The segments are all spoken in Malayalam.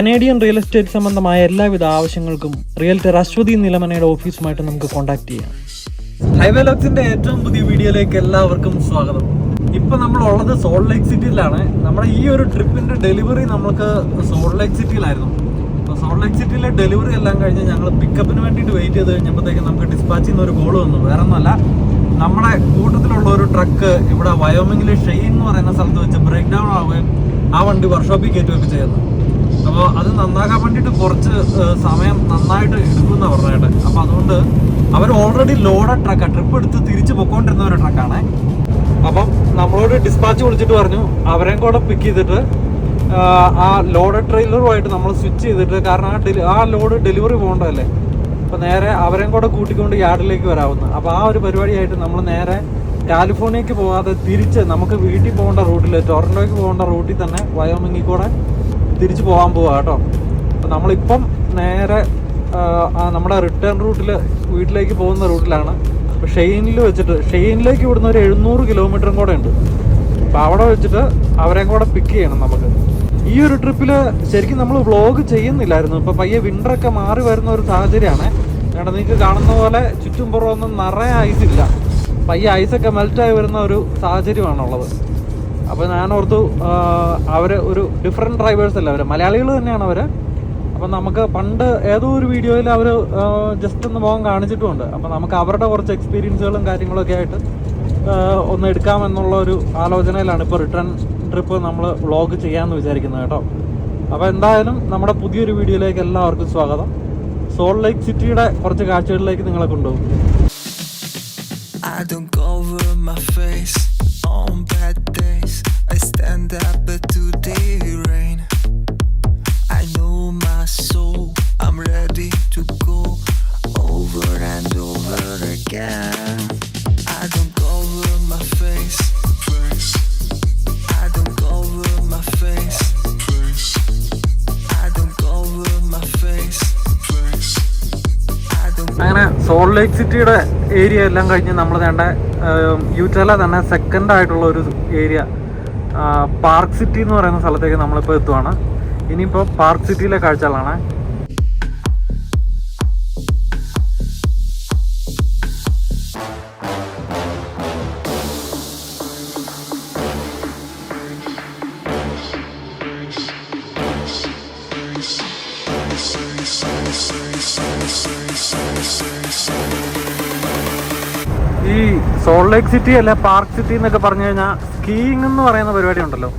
കനേഡിയൻ റിയൽ എസ്റ്റേറ്റ് സംബന്ധമായ എല്ലാവിധ ആവശ്യങ്ങൾക്കും റിയൽറ്റർ അശ്വതി നിലമനയുടെ ഓഫീസുമായിട്ട് നമുക്ക് കോൺടാക്ട് ചെയ്യാം. ഹൈവേ ലോക്സിന്റെ ഏറ്റവും പുതിയ വീഡിയോയിലേക്ക് എല്ലാവർക്കും സ്വാഗതം. ഇപ്പൊ നമ്മൾ ഉള്ളത് സോൾട്ട് ലേക്ക് സിറ്റിയിലാണ് നമ്മുടെ ഈ ഒരു ട്രിപ്പിന്റെ ഡെലിവറി നമുക്ക് സോൾട്ട് ലേക്ക് സിറ്റിയിലായിരുന്നു അപ്പോൾ സോൾട്ട് ലേക്ക് സിറ്റിയിലെ ഡെലിവറി എല്ലാം കഴിഞ്ഞ് ഞങ്ങൾ പിക്കപ്പിന് വേണ്ടിയിട്ട് വെയിറ്റ് ചെയ്ത് കഴിഞ്ഞപ്പോഴത്തേക്ക് നമുക്ക് ഡിസ്പാച്ചിൽ നിന്ന് ഒരു കോൾ വന്നു. വേറെ ഒന്നുമല്ല നമ്മുടെ കൂട്ടത്തിലുള്ള ഒരു ട്രക്ക് ഇവിടെ വയോമിങ്ങിലെ ഷെയ്ൻ എന്ന് പറയുന്ന സ്ഥലത്ത് വെച്ച് ബ്രേക്ക് ഡൗൺ ആവുകയും ആ വണ്ടി വർക്ക്ഷോപ്പിൽ കയറ്റുകയൊക്കെ ചെയ്യുന്നു. അപ്പോൾ അത് നന്നാക്കാൻ വേണ്ടിയിട്ട് കുറച്ച് സമയം നന്നായിട്ട് എടുക്കുമെന്ന് പറഞ്ഞത് അപ്പോൾ അതുകൊണ്ട് അവർ ഓൾറെഡി ലോഡഡ് ട്രക്കാണ് ട്രിപ്പ് എടുത്ത് തിരിച്ച് പൊക്കോണ്ടിരുന്ന ഒരു ട്രക്കാണ് അപ്പം നമ്മളോട് ഡിസ്പാച്ച് വിളിച്ചിട്ട് പറഞ്ഞു അവരെയും കൂടെ പിക്ക് ചെയ്തിട്ട് ആ ലോഡ് ട്രെയിലറുമായിട്ട് നമ്മൾ സ്വിച്ച് ചെയ്തിട്ട് കാരണം ആ ഡെലി ആ ലോഡ് ഡെലിവറി പോകേണ്ടതല്ലേ? അപ്പോൾ നേരെ അവരെയും കൂടെ കൂട്ടിക്കൊണ്ട് യാർഡിലേക്ക് വരാവുന്നു. അപ്പോൾ ആ ഒരു പരിപാടിയായിട്ട് നമ്മൾ നേരെ കാലിഫോർണിയക്ക് പോകാതെ തിരിച്ച് നമുക്ക് വീട്ടിൽ പോകേണ്ട റൂട്ടിൽ ടൊറന്റോയ്ക്ക് പോകേണ്ട റൂട്ടിൽ തന്നെ വയോമിങ്ങിൽ കൂടെ തിരിച്ചു പോകാൻ പോവാ കേട്ടോ. അപ്പം നമ്മളിപ്പം നേരെ നമ്മുടെ റിട്ടേൺ റൂട്ടിൽ വീട്ടിലേക്ക് പോകുന്ന റൂട്ടിലാണ് അപ്പോൾ ഷെയിനിൽ വെച്ചിട്ട് ഷെയിനിലേക്ക് ഇവിടുന്ന് ഒരു എഴുന്നൂറ് കിലോമീറ്ററും കൂടെ ഉണ്ട്. അപ്പോൾ അവിടെ വെച്ചിട്ട് അവരെയും കൂടെ പിക്ക് ചെയ്യണം നമുക്ക്. ഈ ഒരു ട്രിപ്പിൽ ശരിക്കും നമ്മൾ വ്ളോഗ് ചെയ്യുന്നില്ലായിരുന്നു. ഇപ്പോൾ പയ്യെ വിന്ററൊക്കെ മാറി വരുന്ന ഒരു സാഹചര്യമാണ്. കാരണം നിങ്ങൾക്ക് കാണുന്ന പോലെ ചുറ്റും പുറമൊന്നും നിറയെ ഐസില്ല പയ്യെ ഐസൊക്കെ മെൽറ്റായി വരുന്ന ഒരു സാഹചര്യമാണുള്ളത്. അപ്പോൾ ഞാൻ ഓർത്തു അവർ ഒരു ഡിഫറെന്റ് ഡ്രൈവേഴ്സ് അല്ല അവർ മലയാളികൾ തന്നെയാണ് അവർ അപ്പം നമുക്ക് പണ്ട് ഏതോ ഒരു വീഡിയോയിൽ അവർ ജസ്റ്റ് ഒന്ന് മുഖം കാണിച്ചിട്ടുമുണ്ട്. അപ്പം നമുക്ക് അവരുടെ കുറച്ച് എക്സ്പീരിയൻസുകളും കാര്യങ്ങളൊക്കെ ആയിട്ട് ഒന്ന് എടുക്കാമെന്നുള്ള ഒരു ആലോചനയിലാണ് ഇപ്പോൾ റിട്ടേൺ ട്രിപ്പ് നമ്മൾ വ്ളോഗ് ചെയ്യാമെന്ന് വിചാരിക്കുന്നത് കേട്ടോ. അപ്പോൾ എന്തായാലും നമ്മുടെ പുതിയൊരു വീഡിയോയിലേക്ക് എല്ലാവർക്കും സ്വാഗതം. സോൾ ലേക്ക് സിറ്റിയുടെ കുറച്ച് കാഴ്ചകളിലേക്ക് നിങ്ങളെ കൊണ്ടുപോകും. എല്ലാം കഴിഞ്ഞ് നമ്മൾ വേണ്ട യൂറ്റല തന്നെ സെക്കൻഡ് ആയിട്ടുള്ള ഒരു ഏരിയ പാർക്ക് സിറ്റി എന്ന് പറയുന്ന സ്ഥലത്തേക്ക് നമ്മളിപ്പോൾ എത്തുവാണ് ഇനിയിപ്പോൾ പാർക്ക് സിറ്റിയിലെ കാഴ്ചകളാണ് ഈ സോൾ ലേക്ക് സിറ്റി അല്ലെ പാർക്ക് സിറ്റി എന്നൊക്കെ പറഞ്ഞു കഴിഞ്ഞാൽ സ്കീയിങ് എന്ന് പറയുന്ന പരിപാടി ഉണ്ടല്ലോ.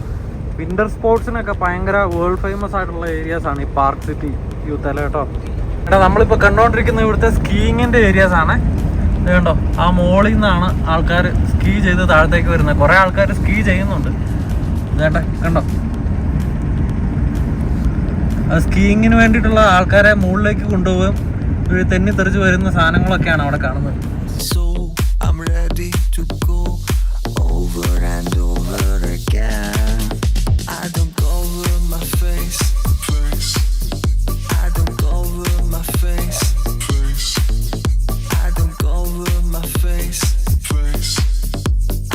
വിന്റർ സ്പോർട്സിനൊക്കെ ഭയങ്കര വേൾഡ് ഫേമസ് ആയിട്ടുള്ള ഏരിയാസ് ആണ് ഈ പാർക്ക് സിറ്റി യൂത്ത് അല്ല കേട്ടോ. എടാ നമ്മളിപ്പോൾ കണ്ടുകൊണ്ടിരിക്കുന്ന ഇവിടുത്തെ സ്കീയിങ്ങിന്റെ ഏരിയാസ് ആണ്. കണ്ടോ ആ മോളിൽ നിന്നാണ് ആൾക്കാർ സ്കീ ചെയ്ത് താഴത്തേക്ക് വരുന്നത്. കുറേ ആൾക്കാർ സ്കീ ചെയ്യുന്നുണ്ട്. കേട്ടെ കണ്ടോ സ്കീയിങ്ങിന് വേണ്ടിയിട്ടുള്ള ആൾക്കാരെ മുകളിലേക്ക് കൊണ്ടുപോകും. തെന്നി തെറിച്ച് വരുന്ന സാധനങ്ങളൊക്കെയാണ് അവിടെ കാണുന്നത്. I'm ready to go over and over again. I don't cover my face. I don't cover my face. I don't cover my face.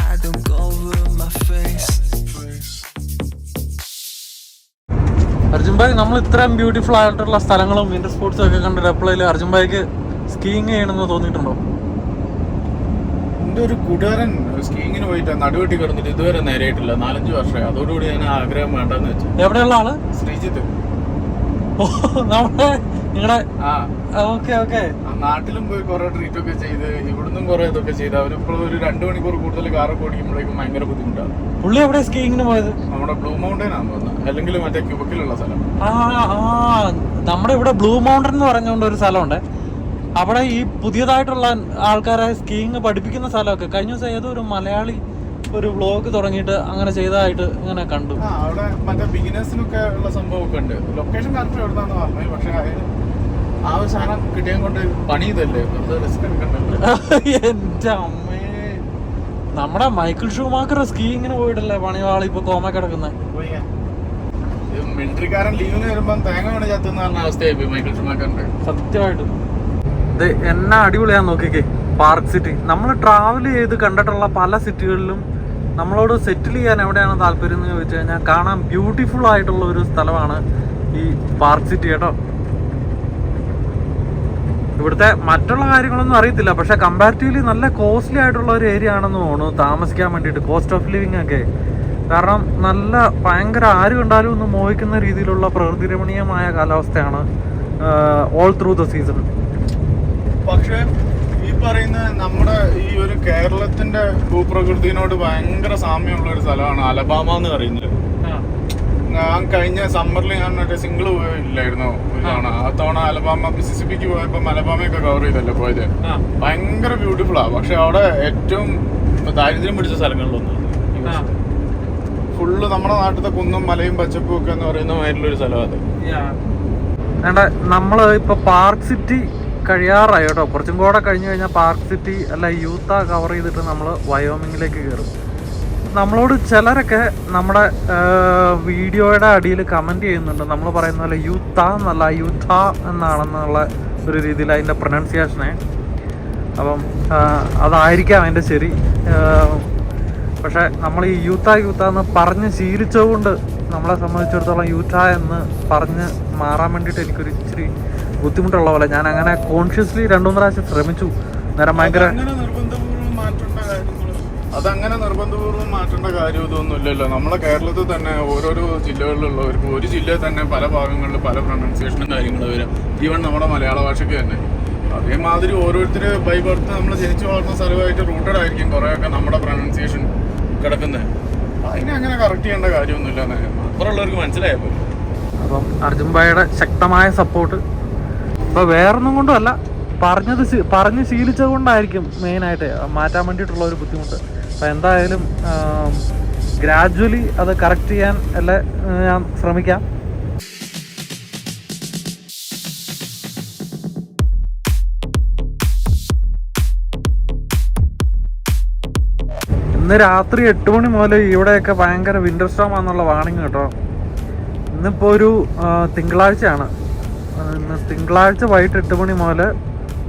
I don't cover my face. Arjun bhai നമ്മൾ ഇത്രയും ബ്യൂട്ടിഫുൾ ആയിട്ടുള്ള സ്ഥലങ്ങളും വിന്റർ സ്പോർട്സും ഒക്കെ കണ്ടിട്ട് എപ്പോഴേലും അർജുൻ ഭായിക്ക് സ്കീയിങ് ചെയ്യണമെന്ന് തോന്നിയിട്ടുണ്ടോ എന്റെ ഒരു കൂട്ടുകാരൻ സ്കീയിങ്ങിന് പോയിട്ട് നടുവെട്ടി കിടന്നിട്ട് ഇതുവരെ നേരെയായിട്ടില്ല. നാലഞ്ച് വർഷമായി. അതോടുകൂടി ഞാൻ ആഗ്രഹം വേണ്ടെന്ന് വെച്ചു. എവിടെയുള്ള ആൾ? ശ്രീജിത്ത്. ഓ നമ്മുടെ നിങ്ങളുടെ ആ. Okay okay. ആ നാട്ടിലും പോയി കുറെ ട്രീറ്റ് ഒക്കെ ചെയ്ത് ഇവിടുന്നും കുറെ ഇതൊക്കെ ചെയ്ത്. അവരിപ്പോൾ ഒരു രണ്ടു മണിക്കൂർ കൂടുതൽ കാറൊക്കെ ഓടിക്കുമ്പോഴേക്കും ഭയങ്കര ബുദ്ധിമുട്ടാണ്. പുള്ളി എവിടെ സ്കീയിങ്ങിന് പോയത്? നമ്മുടെ ബ്ലൂ മൗണ്ടൻ ആണ് തോന്നുന്നത് അല്ലെങ്കിൽ മറ്റേ ക്യൂബക്കിലുള്ള സ്ഥലം. നമ്മുടെ ഇവിടെ ബ്ലൂ മൗണ്ടൻ എന്ന് പറഞ്ഞുകൊണ്ട് ഒരു സ്ഥലമുണ്ട്. അവിടെ ഈ പുതിയതായിട്ടുള്ള ആൾക്കാരെ സ്കീയിങ് പഠിപ്പിക്കുന്ന സ്ഥലമൊക്കെ കഴിഞ്ഞ ദിവസം ഏതോ ഒരു മലയാളി ഒരു വ്ളോഗ് തുടങ്ങിയിട്ട് അങ്ങനെ ചെയ്തതായിട്ട് ഇങ്ങനെ കണ്ടു. അവിടെ മറ്റേ ബിഗിനേഴ്സിനൊക്കെ ഉള്ള സംഭവമൊക്കെ ഉണ്ട്. ലൊക്കേഷൻ കറക്റ്റ് എവിടുന്നാന്ന് പറഞ്ഞു. പക്ഷെ ആ ഒരു സാധനം കിട്ടിയാൽ കൊണ്ട് പണി ഇതല്ലേ റിസ്ക് എന്റെ അമ്മേ. നമ്മുടെ മൈക്കിൾ ഷൂമാക്കർ സ്കീയിങ്ങിന് പോയിട്ടല്ലേ പണിവാളി ഇപ്പൊ കോമ കിടക്കുന്നത് മിലിറ്ററിക്കാരൻ ലീവിന് വരുമ്പം തേങ്ങ വീണ് ചത്തുന്ന അവസ്ഥയായി മൈക്കിൾ ഷൂമാക്കറിന്റെ. സത്യമായിട്ടും. ഇത് എന്നാ അടിപൊളിയാന്ന് നോക്കിക്കേ. പാർക്ക് സിറ്റി നമ്മൾ ട്രാവൽ ചെയ്ത് കണ്ടിട്ടുള്ള പല സിറ്റികളിലും നമ്മളോട് സെറ്റിൽ ചെയ്യാൻ എവിടെയാണ് താല്പര്യം എന്ന് ചോദിച്ചു കഴിഞ്ഞാൽ കാണാൻ ബ്യൂട്ടിഫുൾ ആയിട്ടുള്ള ഒരു സ്ഥലമാണ് ഈ പാർക്ക് സിറ്റി കേട്ടോ. ഇവിടുത്തെ മറ്റുള്ള കാര്യങ്ങളൊന്നും അറിയത്തില്ല. പക്ഷെ കമ്പാരിറ്റീവ്ലി നല്ല കോസ്റ്റ്ലി ആയിട്ടുള്ള ഒരു ഏരിയ ആണെന്ന് തോന്നുന്നു. താമസിക്കാൻ വേണ്ടിയിട്ട് കോസ്റ്റ് ഓഫ് ലിവിങ് ഒക്കെ. കാരണം നല്ല ഭയങ്കര ആര് കണ്ടാലും ഒന്ന് മോഹിക്കുന്ന രീതിയിലുള്ള പ്രകൃതി രമണീയമായ കാലാവസ്ഥയാണ് ഓൾ ത്രൂ ദ സീസൺ പക്ഷെ ഈ പറയുന്ന നമ്മുടെ ഈ ഒരു കേരളത്തിന്റെ ഭൂപ്രകൃതിനോട് ഭയങ്കര സാമ്യമുള്ള ഒരു സ്ഥലമാണ് അലബാമ എന്ന് പറയുന്നത്. ഞാൻ കഴിഞ്ഞ സമ്മറിൽ ഞാൻ മറ്റേ സിംഗിൾ പോയില്ലായിരുന്നു? ഒരു തവണ ആ തവണ അലബാമ മിസിസിപ്പിക്ക് പോയപ്പോ അലബാമയൊക്കെ കവർ ചെയ്തല്ലേ പോയത്? ഭയങ്കര ബ്യൂട്ടിഫുൾ ആ. പക്ഷെ അവിടെ ഏറ്റവും ദാരിദ്ര്യം പിടിച്ച സ്ഥലങ്ങളിലൊന്നും ഫുള്ള് നമ്മുടെ നാട്ടിലത്തെ കുന്നും മലയും പച്ചപ്പും ഒക്കെ എന്ന് പറയുന്ന മാതിരിയുള്ള ഒരു സ്ഥലം അത് നമ്മൾ ഇപ്പൊ പാർക്ക് സിറ്റി കഴിയാറായി കേട്ടോ കുറച്ചും കൂടെ കഴിഞ്ഞു കഴിഞ്ഞാൽ പാർക്ക് സിറ്റി അല്ല യൂത്ത കവർ ചെയ്തിട്ട് നമ്മൾ വയോമിങ്ങിലേക്ക് കയറും നമ്മളോട് ചിലരൊക്കെ നമ്മുടെ വീഡിയോയുടെ അടിയിൽ കമന്റ് ചെയ്യുന്നുണ്ട്. നമ്മൾ പറയുന്ന പോലെ യൂത്ത എന്നല്ല യൂത്ത എന്നാണെന്നുള്ള ഒരു രീതിയിൽ അതിന്റെ പ്രൊനൗൺസിയേഷനെ അപ്പം അതായിരിക്കാം അതിന്റെ ശരി. പക്ഷെ നമ്മൾ ഈ യൂത്ത യൂത്ത എന്ന് പറഞ്ഞ് ശീലിച്ചതുകൊണ്ട് നമ്മളെ സംബന്ധിച്ചിടത്തോളം യൂത്ത എന്ന് പറഞ്ഞ് മാറാൻ വേണ്ടിയിട്ട് എനിക്കൊരു ഇച്ചിരി ബുദ്ധിമുട്ടുള്ള പോലെ ഞാൻ അങ്ങനെ കോൺഷ്യസ്ലി രണ്ടു മൂന്ന് പ്രാവശ്യം ശ്രമിച്ചു. നേരം ഭയങ്കര അതങ്ങനെ നിർബന്ധപൂർവം മാറ്റേണ്ട കാര്യം ഇതൊന്നും ഇല്ലല്ലോ. നമ്മളെ കേരളത്തിൽ തന്നെ ഓരോരോ ജില്ലകളിലുള്ളവർക്ക് ഒരു ജില്ലയിൽ തന്നെ പല ഭാഗങ്ങളിൽ പല പ്രൊണൗൺസിയേഷനും കാര്യങ്ങളും വരാം. ഈവൻ നമ്മുടെ മലയാള ഭാഷയ്ക്ക് തന്നെ. അതേമാതിരി ഓരോരുത്തർ ബൈ ബർത്ത് നമ്മൾ ജനിച്ചു വളർന്ന സ്ഥലമായിട്ട് റൂട്ടഡ് ആയിരിക്കും കുറേയൊക്കെ നമ്മുടെ പ്രൊണൗൺസിയേഷൻ കിടക്കുന്നത് അതിനെ അങ്ങനെ കറക്റ്റ് ചെയ്യേണ്ട കാര്യമൊന്നുമില്ല അപ്പുറമുള്ളവർക്ക് മനസ്സിലായപ്പോൾ അപ്പം അർജുൻ ഭായിയുടെ ശക്തമായ സപ്പോർട്ട് ഇപ്പൊ വേറൊന്നും കൊണ്ടുമല്ല. പറഞ്ഞത് ശീ- പറഞ്ഞ് ശീലിച്ചത് കൊണ്ടായിരിക്കും മെയിനായിട്ട് മാറ്റാൻ വേണ്ടിയിട്ടുള്ള ഒരു ബുദ്ധിമുട്ട്. അപ്പോൾ എന്തായാലും ഗ്രാജുവലി അത് കറക്റ്റ് ചെയ്യാൻ അല്ല ഞാൻ ശ്രമിക്കാം. ഇന്ന് രാത്രി എട്ട് മണി മുതൽ ഇവിടെയൊക്കെ ഭയങ്കര വിന്റർ സ്റ്റോം ആണെന്നുള്ള വാണിംഗ് കേട്ടോ. ഇന്നിപ്പോൾ ഒരു തിങ്കളാഴ്ചയാണ്. ഇന്ന് തിങ്കളാഴ്ച വൈകിട്ട് എട്ട് മണി മുതൽ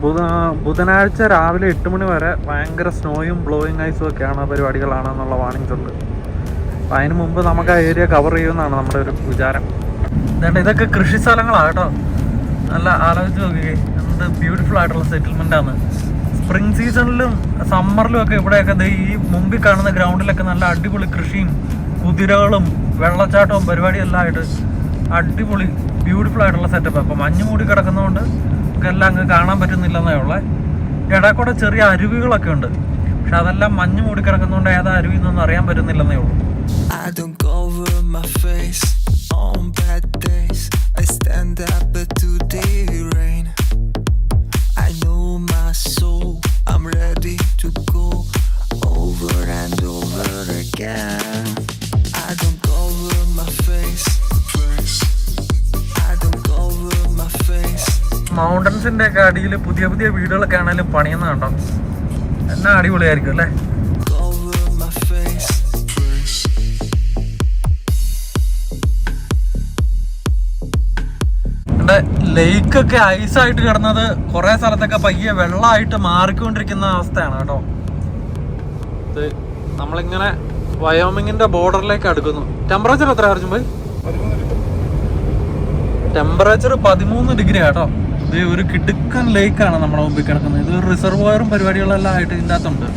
ബുധ ബുധനാഴ്ച രാവിലെ എട്ട് മണി വരെ ഭയങ്കര സ്നോയും ബ്ലോയിങ് ഐസും ഒക്കെയാണ് പരിപാടികളാണ് എന്നുള്ള വാണിങ്സ് ഉണ്ട്. അപ്പം അതിന് മുമ്പ് നമുക്ക് ആ ഏരിയ കവർ ചെയ്യുമെന്നാണ് നമ്മുടെ ഒരു വിചാരം. ഇതേണ്ട ഇതൊക്കെ കൃഷി സ്ഥലങ്ങളാണ് കേട്ടോ. നല്ല ആലോചിച്ച് നോക്കുകയെ എന്ത് ബ്യൂട്ടിഫുൾ ആയിട്ടുള്ള സെറ്റിൽമെന്റ് ആണ്. സ്പ്രിംഗ് സീസണിലും സമ്മറിലും ഒക്കെ ഇവിടെയൊക്കെ ഈ മുമ്പിൽ കാണുന്ന ഗ്രൗണ്ടിലൊക്കെ നല്ല അടിപൊളി കൃഷിയും കുതിരകളും വെള്ളച്ചാട്ടവും പരിപാടിയെല്ലാം ആയിട്ട് അടിപൊളി ബ്യൂട്ടിഫുൾ ആയിട്ടുള്ള സെറ്റപ്പ് അപ്പം മഞ്ഞ് മൂടി കിടക്കുന്നതുകൊണ്ട് നമുക്ക് എല്ലാം അങ്ങ് കാണാൻ പറ്റുന്നില്ലെന്നേ ഉള്ളേ. ഇടക്കൂടെ കൂടെ ചെറിയ അരുവികളൊക്കെ ഉണ്ട്. പക്ഷെ അതെല്ലാം മഞ്ഞ് മൂടി കിടക്കുന്നതുകൊണ്ട് ഏതാ അരുവി എന്നൊന്നും അറിയാൻ പറ്റുന്നില്ലെന്നേ ഉള്ളൂ. I don't my face on bad days. I stand up മൗണ്ടൻസിന്റെ ഒക്കെ അടിയിൽ പുതിയ പുതിയ വീടുകളൊക്കെ ആണെങ്കിലും പണിയുന്ന കണ്ടോ? എന്നാ അടിപൊളിയായിരിക്കും അല്ലേ? ലേക്കൊക്കെ ഐസായിട്ട് കിടന്നത് കുറെ സ്ഥലത്തൊക്കെ പയ്യെ വെള്ളമായിട്ട് മാറിക്കൊണ്ടിരിക്കുന്ന അവസ്ഥയാണ് കേട്ടോ. ഇത് നമ്മളിങ്ങനെ വയോമിങ്ങിന്റെ ബോർഡറിലേക്ക് അടുക്കുന്നു. ടെമ്പറേച്ചർ എത്ര പോയി ടെമ്പറേച്ചർ പതിമൂന്ന് ഡിഗ്രി കേട്ടോ. ഇത് ഒരു കിടുക്കൻ ലേക്കാണ് നമ്മുടെ മുമ്പിൽ കിടക്കുന്നത്. ഇത് റിസർവോയറും പരിപാടികളെല്ലാം ആയിട്ട് ഇതിന്റെ അകത്തുണ്ട്.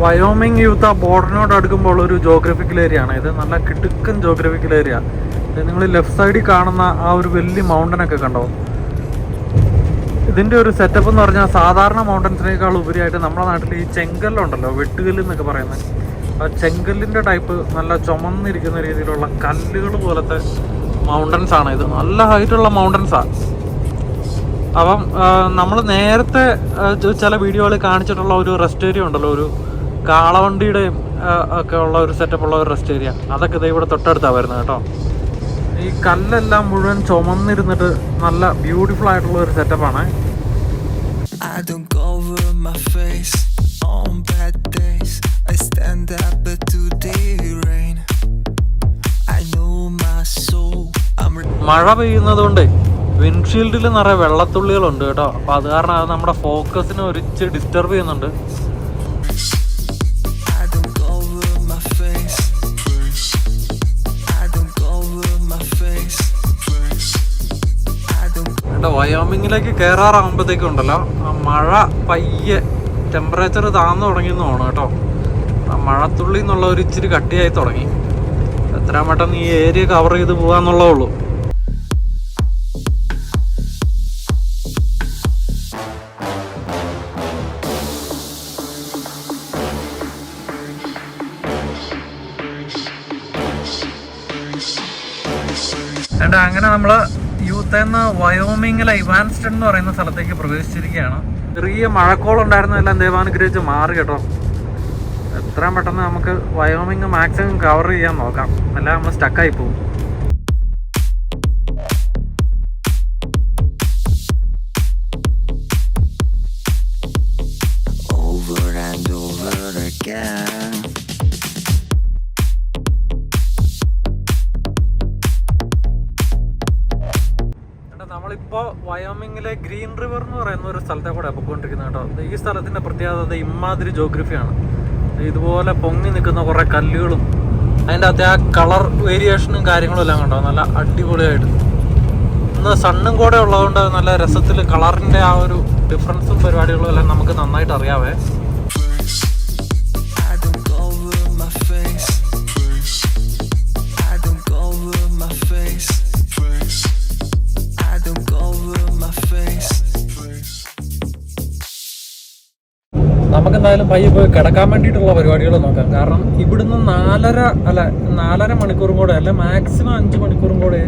വയോമിങ് യൂത്ത് ആ ബോർഡറിനോട് അടുക്കുമ്പോൾ ഒരു ജോഗ്രഫിക്കൽ ഏരിയ ആണ്. ഇത് നല്ല കിടുക്കൻ ജോഗ്രഫിക്കൽ ഏരിയ നിങ്ങൾ ലെഫ്റ്റ് സൈഡിൽ കാണുന്ന ആ ഒരു വലിയ മൗണ്ടൻ ഒക്കെ കണ്ടോ? ഇതിന്റെ ഒരു സെറ്റപ്പ് എന്ന് പറഞ്ഞാൽ സാധാരണ മൗണ്ടൻസിനേക്കാൾ ഉപരിയായിട്ട് നമ്മുടെ നാട്ടിൽ ഈ ചെങ്കല്ലുണ്ടല്ലോ വെട്ടുകല്ല് എന്നൊക്കെ പറയുന്നത്. ആ ചെങ്കല്ലിന്റെ ടൈപ്പ് നല്ല ചുമന്നിരിക്കുന്ന രീതിയിലുള്ള കല്ലുകൾ പോലത്തെ മൗണ്ടൻസ് ആണ് ഇത്. നല്ല ഹൈറ്റുള്ള മൗണ്ടൻസാണ് അപ്പം നമ്മൾ നേരത്തെ ചില വീഡിയോകളിൽ കാണിച്ചിട്ടുള്ള ഒരു റെസ്റ്റ് ഏരിയ ഉണ്ടല്ലോ ഒരു കാളവണ്ടിയുടെയും ഒക്കെ ഉള്ള ഒരു സെറ്റപ്പ് ഉള്ള ഒരു റെസ്റ്റ് ഏരിയ അതൊക്കെ ഇതേ ഇവിടെ തൊട്ടടുത്താണ് വരുന്നത് കേട്ടോ. ഈ കല്ലെല്ലാം മുഴുവൻ ചുമന്നിരുന്നിട്ട് നല്ല ബ്യൂട്ടിഫുൾ ആയിട്ടുള്ള ഒരു സെറ്റപ്പാണ് I don't cover my face on bad days. I stand up but today rain. I know my soul. മഴ പെയ്യുന്നത് കൊണ്ട് വിൻഷീൽഡിൽ നിറയെ വെള്ളത്തുള്ളികളുണ്ട് കേട്ടോ അപ്പോൾ അത് കാരണം അത് നമ്മുടെ ഫോക്കസിനെ ഒരിച്ച് ഡിസ്റ്റർബ് ചെയ്യുന്നുണ്ട് എന്റെ വയോമിങ്ങിലേക്ക് കയറാറാകുമ്പോഴത്തേക്കും ഉണ്ടല്ലോ. ആ മഴ പയ്യെ ടെമ്പറേച്ചർ താന്നു തുടങ്ങിയെന്ന് കേട്ടോ. ആ മഴത്തുള്ളി എന്നുള്ള ഒരു ഇച്ചിരി കട്ടിയായി തുടങ്ങി. എത്രയും പെട്ടെന്ന് ഈ ഏരിയ കവർ ചെയ്ത് പോകാന്നുള്ളേ ഉള്ളൂ. അങ്ങനെ നമ്മൾ യൂത്ത് എന്ന വയോമിങ്ങിലെ ഇവാൻസ്റ്റൺ എന്ന് പറയുന്ന സ്ഥലത്തേക്ക് പ്രവേശിച്ചിരിക്കുകയാണ്. ചെറിയ മഴക്കോളം ഉണ്ടായിരുന്നതെല്ലാം ദൈവാനുഗ്രഹിച്ച് മാറി കേട്ടോ. എത്രയും പെട്ടെന്ന് നമുക്ക് വയോമിങ് മാക്സിമം കവർ ചെയ്യാൻ നോക്കാം. അല്ല നമ്മൾ സ്റ്റക്കായി പോകും. Over and over again. വയോമിങ്ങിലെ ഗ്രീൻ റിവർ എന്ന് പറയുന്ന ഒരു സ്ഥലത്തെ കൂടെ പൊയ്ക്കൊണ്ടിരിക്കുന്നത് കേട്ടോ. ഈ സ്ഥലത്തിന്റെ പ്രത്യേകത ഇമാതിരി ജോഗ്രഫിയാണ്. ഇതുപോലെ പൊങ്ങി നിൽക്കുന്ന കുറേ കല്ലുകളും അതിന്റെ അകത്തെ ആ കളർ വേരിയേഷനും കാര്യങ്ങളും എല്ലാം കണ്ടോ? നല്ല അടിപൊളിയായിട്ട്. ഇന്ന് സണ്ണും കൂടെ ഉള്ളതുകൊണ്ട് നല്ല രസത്തിൽ കളറിന്റെ ആ ഒരു ഡിഫറൻസും പരിപാടികളും എല്ലാം നമുക്ക് നന്നായിട്ട് അറിയാവേ. എന്തായാലും പയ്യെ പോയി കിടക്കാൻ വേണ്ടിയിട്ടുള്ള പരിപാടികൾ നോക്കാം. കാരണം ഇവിടുന്ന് നാലര അല്ല നാലര മണിക്കൂറും കൂടെ അല്ല മാക്സിമം അഞ്ച് മണിക്കൂറും കൂടെ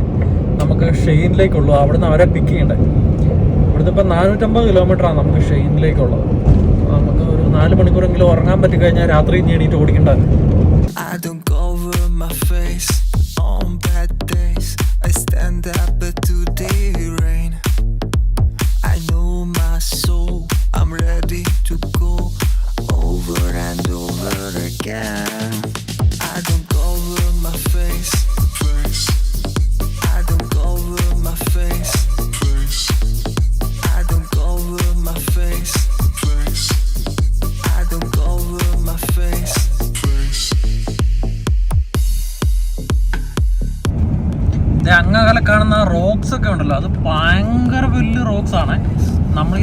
നമുക്ക് ഷെയിനിലേക്കുള്ളൂ. അവിടുന്ന് അവരെ പിക്ക് ചെയ്യണ്ടേ. ഇവിടുന്ന് ഇപ്പം നാനൂറ്റമ്പത് കിലോമീറ്ററാണ് നമുക്ക് ഷെയിനിലേക്കുള്ളത്. നമുക്ക് ഒരു നാല് മണിക്കൂറെങ്കിലും ഉറങ്ങാൻ പറ്റിക്കഴിഞ്ഞാൽ രാത്രി എണീറ്റ് ഓടിക്കണ്ടല്ലോ